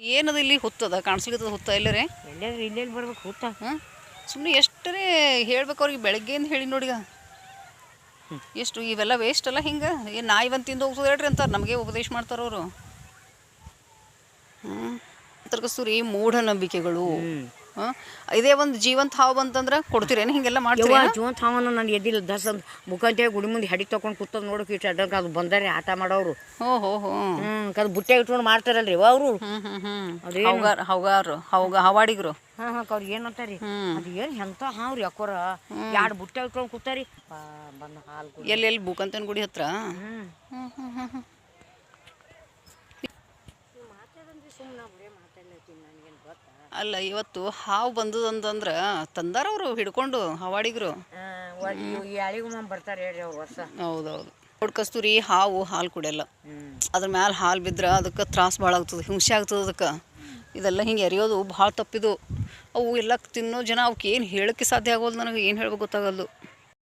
ಏನದು ಇಲ್ಲಿ ಹುತ್ತದ? ಕಾಣಿಸ್ಲಿಕ್ಕದ ಹುತ್ತ ಎಲ್ಲರೇ? ಎಲ್ಲೆಲ್ಲಿ ಇಲ್ಲೆಲ್ಲಿ ಬರ್ಬೇಕು ಹುತ್ತ. ಹಾಂ? ಸುಮ್ಮನೆ ಎಷ್ಟರೇ ಹೇಳ್ಬೇಕು ಅವ್ರಿಗೆ ಬೆಳಗ್ಗೆಯಿಂದ ಹೇಳಿ ನೋಡಿಗ. ಎಷ್ಟು ಇವೆಲ್ಲ ವೇಸ್ಟ್ ಅಲ್ಲ ಹಿಂಗೆ? ಏನು ನಾಯಿ ಬಂದು ತಿಂದು ಹೋಗ್ತದೆ ಹೇಳ್ರಿ ಅಂತಾರೆ ನಮಗೆ ಉಪದೇಶ ಮಾಡ್ತಾರೆ ಅವರು. ಹ್ಞೂ ತರ್ಕಸ್ತೂರಿ ಮೂಢನಂಬಿಕೆಗಳು. ಇದೇ ಒಂದು ಜೀವಂತ ಹಾವು ಬಂತಂದ್ರೆ ಕೊಡ್ತೀರೇನು ಹಿಂಗೆಲ್ಲ ಮಾಡ್ತೀವಿ ಜೀವಂತ ಹಾವನ ನಾನು ಎದ್ದಿಲ್ಲ. ದಸ್ ಅಂತ ಮುಖಂತೆ ಗುಡಿ ಮುಂದೆ ಹಡಿ ತಗೊಂಡು ಕೂತದ್ ನೋಡೋಕೆ ಇಟ್ಟು ಅಡ್ಡಕ್ಕೆ ಅದು ಬಂದಾರೆ ಆಟ ಮಾಡೋರು. ಓ ಹೋ ಹೋ. ಹ್ಞೂ ಬುಟ್ಟೆ ಇಟ್ಕೊಂಡು ಮಾಡ್ತಾರಲ್ರಿ ಅವರು? ಹೌಗಾರ ಹೌಗಾರು ಹೌಗ ಹವಾಡಿಗರು. ಹಾಂ ಹಾಂ ಅವ್ರಿಗೆ ಏನು ಅಂತಾರಿ? ಹ್ಮ್. ಅದು ಏನು ಎಂತ ಹಾವ್ರಿ ಯಾಕೋರ ಎರಡು ಬುಟ್ಟೆ ಇಟ್ಕೊಂಡು ಕೂತಾರಿ? ಬಂದು ಹಾಲು ಎಲ್ಲಿ ಎಲ್ಲಿ ಬೂಕಂತನ ಗುಡಿ ಹತ್ರ? ಹ್ಞೂ ಹ್ಞೂ ಹ್ಞೂ ಹ್ಞೂ ಹ್ಞೂ ಅಲ್ಲ ಇವತ್ತು ಹಾವು ಬಂದದಂತಂದ್ರೆ ತಂದಾರ ಅವರು ಹಿಡ್ಕೊಂಡು ಹವಾಡಿಗರು. ಬರ್ತಾರೆ ಹೇಳ್ರಿ ಅವ್ರು ವರ್ಷ ಹೌದೌದು. ನೋಡ್ ಕಸ್ತೂರಿ ಹಾವು ಹಾಲು ಕುಡಿಯಲ್ಲ. ಅದ್ರ ಮ್ಯಾಲ ಹಾಲು ಬಿದ್ರೆ ಅದಕ್ಕೆ ತ್ರಾಸ ಭಾಳ ಆಗ್ತದೆ ಹಿಂಸೆ ಆಗ್ತದೆ ಅದಕ್ಕೆ. ಇದೆಲ್ಲ ಹಿಂಗೆ ಎರಿಯೋದು ಭಾಳ ತಪ್ಪಿದು. ಅವು ಎಲ್ಲ ತಿನ್ನೋ ಜನ ಅವಕ್ಕೆ ಏನು ಹೇಳಕ್ಕೆ ಸಾಧ್ಯ ಆಗೋದು ನನಗೆ ಏನು ಹೇಳ್ಬೇಕು ಗೊತ್ತಾಗಲ್ದು.